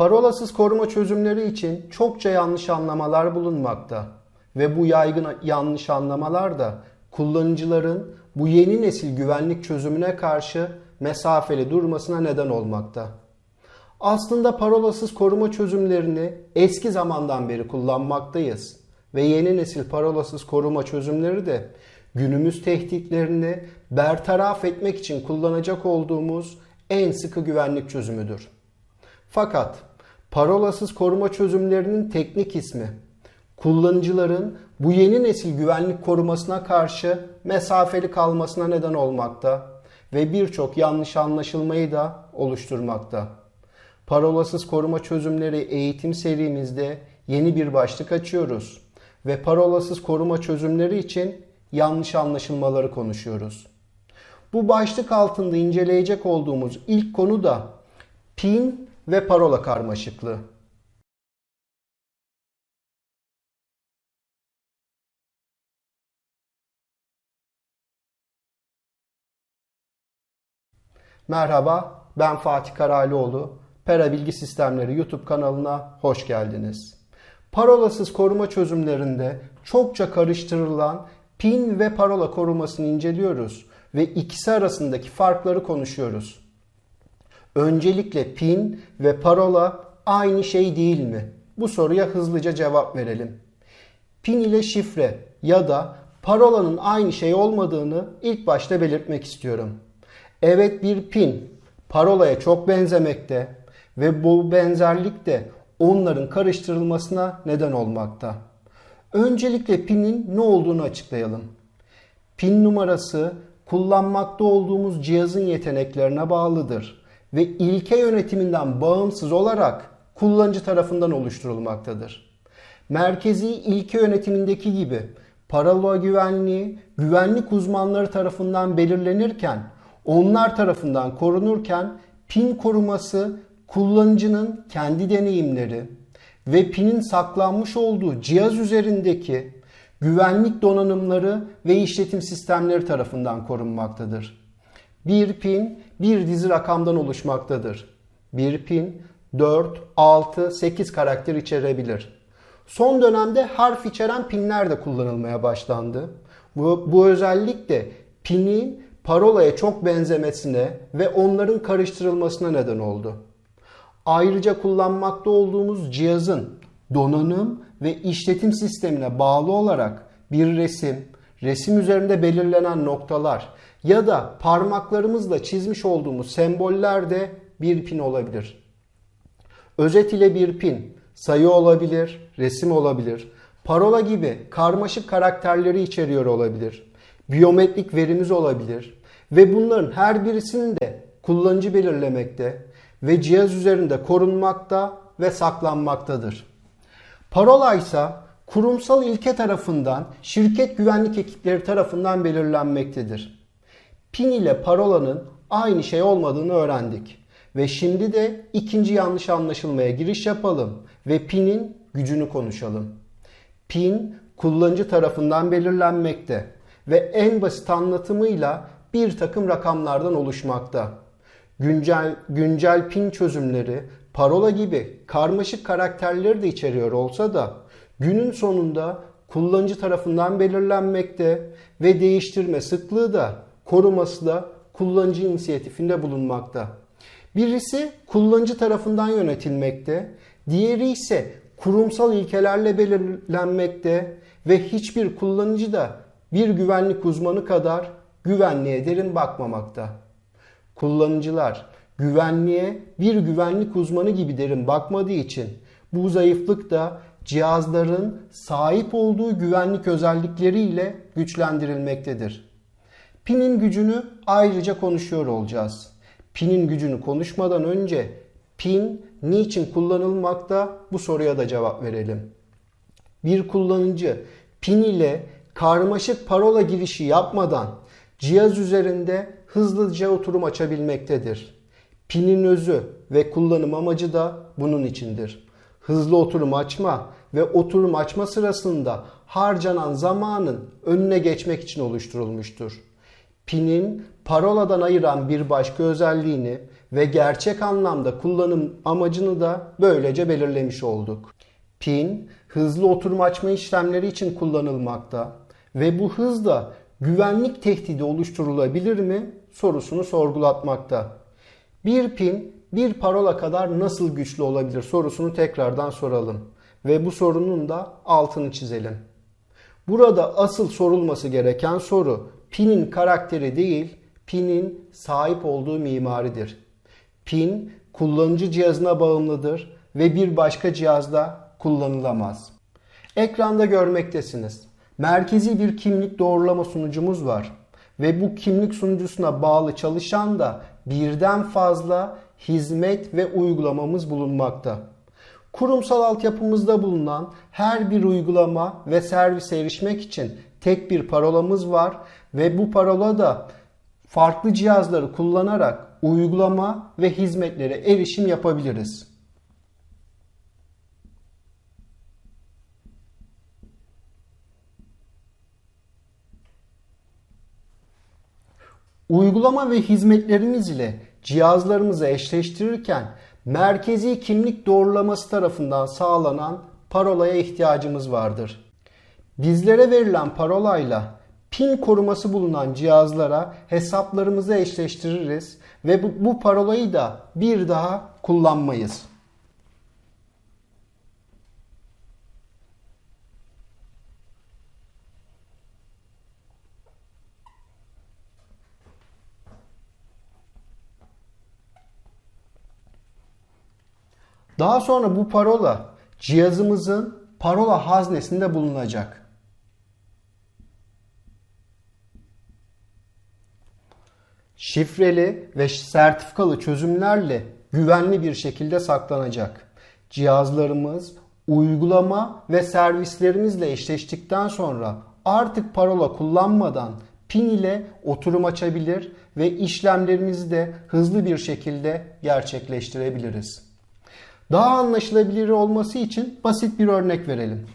Parolasız koruma çözümleri için çokça yanlış anlamalar bulunmakta ve bu yaygın yanlış anlamalar da kullanıcıların bu yeni nesil güvenlik çözümüne karşı mesafeli durmasına neden olmakta. Aslında parolasız koruma çözümlerini eski zamandan beri kullanmaktayız ve yeni nesil parolasız koruma çözümleri de günümüz tehditlerini bertaraf etmek için kullanacak olduğumuz en sıkı güvenlik çözümüdür. Fakat parolasız koruma çözümlerinin teknik ismi kullanıcıların bu yeni nesil güvenlik korumasına karşı mesafeli kalmasına neden olmakta ve birçok yanlış anlaşılmayı da oluşturmakta. Parolasız koruma çözümleri eğitim serimizde yeni bir başlık açıyoruz ve parolasız koruma çözümleri için yanlış anlaşılmaları konuşuyoruz. Bu başlık altında inceleyecek olduğumuz ilk konu da PIN ve parola karmaşıklığı. Merhaba, ben Fatih Karalioğlu. Pera Bilgi Sistemleri YouTube kanalına hoş geldiniz. Parolasız koruma çözümlerinde çokça karıştırılan PIN ve parola korumasını inceliyoruz ve ikisi arasındaki farkları konuşuyoruz. Öncelikle PIN ve parola aynı şey değil mi? Bu soruya hızlıca cevap verelim. PIN ile şifre ya da parolanın aynı şey olmadığını ilk başta belirtmek istiyorum. Evet bir pin parolaya çok benzemekte ve bu benzerlik de onların karıştırılmasına neden olmakta. Öncelikle pinin ne olduğunu açıklayalım. Pin numarası kullanmakta olduğumuz cihazın yeteneklerine bağlıdır ve ilke yönetiminden bağımsız olarak kullanıcı tarafından oluşturulmaktadır. Merkezi ilke yönetimindeki gibi parola güvenliği güvenlik uzmanları tarafından belirlenirken onlar tarafından korunurken pin koruması kullanıcının kendi deneyimleri ve pinin saklanmış olduğu cihaz üzerindeki güvenlik donanımları ve işletim sistemleri tarafından korunmaktadır. Bir pin bir dizi rakamdan oluşmaktadır. Bir pin 4, 6, 8 karakter içerebilir. Son dönemde harf içeren pinler de kullanılmaya başlandı. Bu, bu özellik de pinin parolaya çok benzemesine ve onların karıştırılmasına neden oldu. Ayrıca kullanmakta olduğumuz cihazın donanım ve işletim sistemine bağlı olarak bir resim, resim üzerinde belirlenen noktalar ya da parmaklarımızla çizmiş olduğumuz semboller de bir pin olabilir. Özet ile bir pin sayı olabilir, resim olabilir, parola gibi karmaşık karakterleri içeriyor olabilir. Biyometrik verimiz olabilir ve bunların her birisini de kullanıcı belirlemekte ve cihaz üzerinde korunmakta ve saklanmaktadır. Parola ise kurumsal ilke tarafından şirket güvenlik ekipleri tarafından belirlenmektedir. PIN ile parolanın aynı şey olmadığını öğrendik. Ve şimdi de ikinci yanlış anlaşılmaya giriş yapalım ve PIN'in gücünü konuşalım. PIN kullanıcı tarafından belirlenmekte ve en basit anlatımıyla bir takım rakamlardan oluşmakta. Güncel, güncel pin çözümleri parola gibi karmaşık karakterleri de içeriyor olsa da günün sonunda kullanıcı tarafından belirlenmekte ve değiştirme sıklığı da koruması da kullanıcı inisiyatifinde bulunmakta. Birisi kullanıcı tarafından yönetilmekte, diğeri ise kurumsal ilkelerle belirlenmekte ve hiçbir kullanıcı da bir güvenlik uzmanı kadar güvenliğe derin bakmamakta. Kullanıcılar güvenliğe bir güvenlik uzmanı gibi derin bakmadığı için bu zayıflık da cihazların sahip olduğu güvenlik özellikleriyle güçlendirilmektedir. Pinin gücünü ayrıca konuşuyor olacağız. Pinin gücünü konuşmadan önce pin niçin kullanılmakta bu soruya da cevap verelim. Bir kullanıcı pin ile karmaşık parola girişi yapmadan cihaz üzerinde hızlıca oturum açabilmektedir. Pinin özü ve kullanım amacı da bunun içindir. Hızlı oturum açma ve oturum açma sırasında harcanan zamanın önüne geçmek için oluşturulmuştur. Pinin paroladan ayıran bir başka özelliğini ve gerçek anlamda kullanım amacını da böylece belirlemiş olduk. Pin hızlı oturum açma işlemleri için kullanılmakta ve bu hızla güvenlik tehdidi oluşturulabilir mi sorusunu sorgulatmakta. Bir pin bir parola kadar nasıl güçlü olabilir sorusunu tekrardan soralım ve bu sorunun da altını çizelim. Burada asıl sorulması gereken soru pinin karakteri değil, pinin sahip olduğu mimaridir. Pin kullanıcı cihazına bağımlıdır ve bir başka cihazda kullanılamaz. Ekranda görmektesiniz. Merkezi bir kimlik doğrulama sunucumuz var ve bu kimlik sunucusuna bağlı çalışan da birden fazla hizmet ve uygulamamız bulunmakta. Kurumsal altyapımızda bulunan her bir uygulama ve servise erişmek için tek bir parolamız var ve bu parola da farklı cihazları kullanarak uygulama ve hizmetlere erişim yapabiliriz. Uygulama ve hizmetlerimiz ile cihazlarımızı eşleştirirken merkezi kimlik doğrulaması tarafından sağlanan parolaya ihtiyacımız vardır. Bizlere verilen parolayla pin koruması bulunan cihazlara hesaplarımızı eşleştiririz ve bu, bu parolayı da bir daha kullanmayız. Daha sonra bu parola cihazımızın parola haznesinde bulunacak. Şifreli ve sertifikalı çözümlerle güvenli bir şekilde saklanacak. Cihazlarımız uygulama ve servislerimizle eşleştikten sonra artık parola kullanmadan pin ile oturum açabilir ve işlemlerimizi de hızlı bir şekilde gerçekleştirebiliriz. Daha anlaşılabilir olması için basit bir örnek verelim.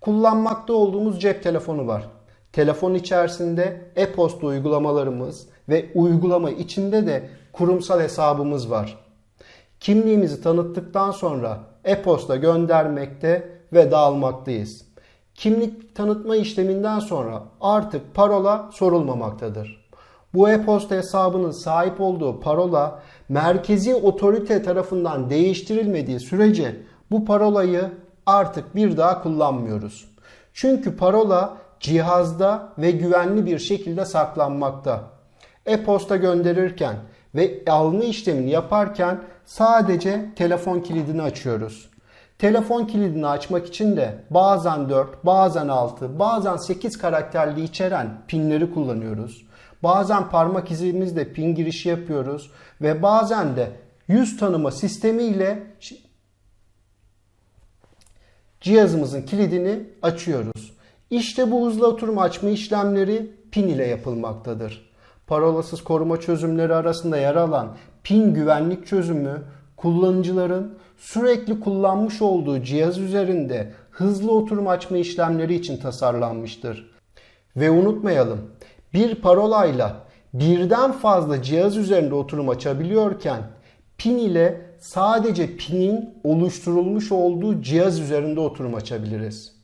Kullanmakta olduğumuz cep telefonu var. Telefon içerisinde e-posta uygulamalarımız ve uygulama içinde de kurumsal hesabımız var. Kimliğimizi tanıttıktan sonra e-posta göndermekte ve dağılmaktayız. Kimlik tanıtma işleminden sonra artık parola sorulmamaktadır. Bu e-posta hesabının sahip olduğu parola merkezi otorite tarafından değiştirilmediği sürece bu parolayı artık bir daha kullanmıyoruz. Çünkü parola cihazda ve güvenli bir şekilde saklanmakta. E-posta gönderirken ve alma işlemini yaparken sadece telefon kilidini açıyoruz. Telefon kilidini açmak için de bazen 4, bazen 6, bazen 8 karakterli içeren pinleri kullanıyoruz. Bazen parmak izimizle pin girişi yapıyoruz ve bazen de yüz tanıma sistemiyle cihazımızın kilidini açıyoruz. İşte bu hızlı oturum açma işlemleri pin ile yapılmaktadır. Parolasız koruma çözümleri arasında yer alan pin güvenlik çözümü kullanıcıların sürekli kullanmış olduğu cihaz üzerinde hızlı oturum açma işlemleri için tasarlanmıştır. Ve unutmayalım bir parolayla birden fazla cihaz üzerinde oturum açabiliyorken pin ile sadece pinin oluşturulmuş olduğu cihaz üzerinde oturum açabiliriz.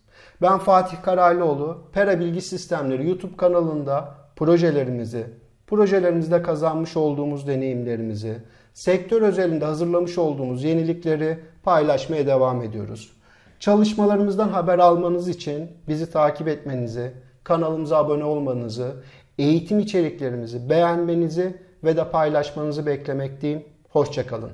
Ben Fatih Karaylıoğlu, Pera Bilgi Sistemleri YouTube kanalında projelerimizi, projelerimizde kazanmış olduğumuz deneyimlerimizi, sektör özelinde hazırlamış olduğumuz yenilikleri paylaşmaya devam ediyoruz. Çalışmalarımızdan haber almanız için bizi takip etmenizi, kanalımıza abone olmanızı, eğitim içeriklerimizi beğenmenizi ve de paylaşmanızı beklemekteyim. Hoşçakalın.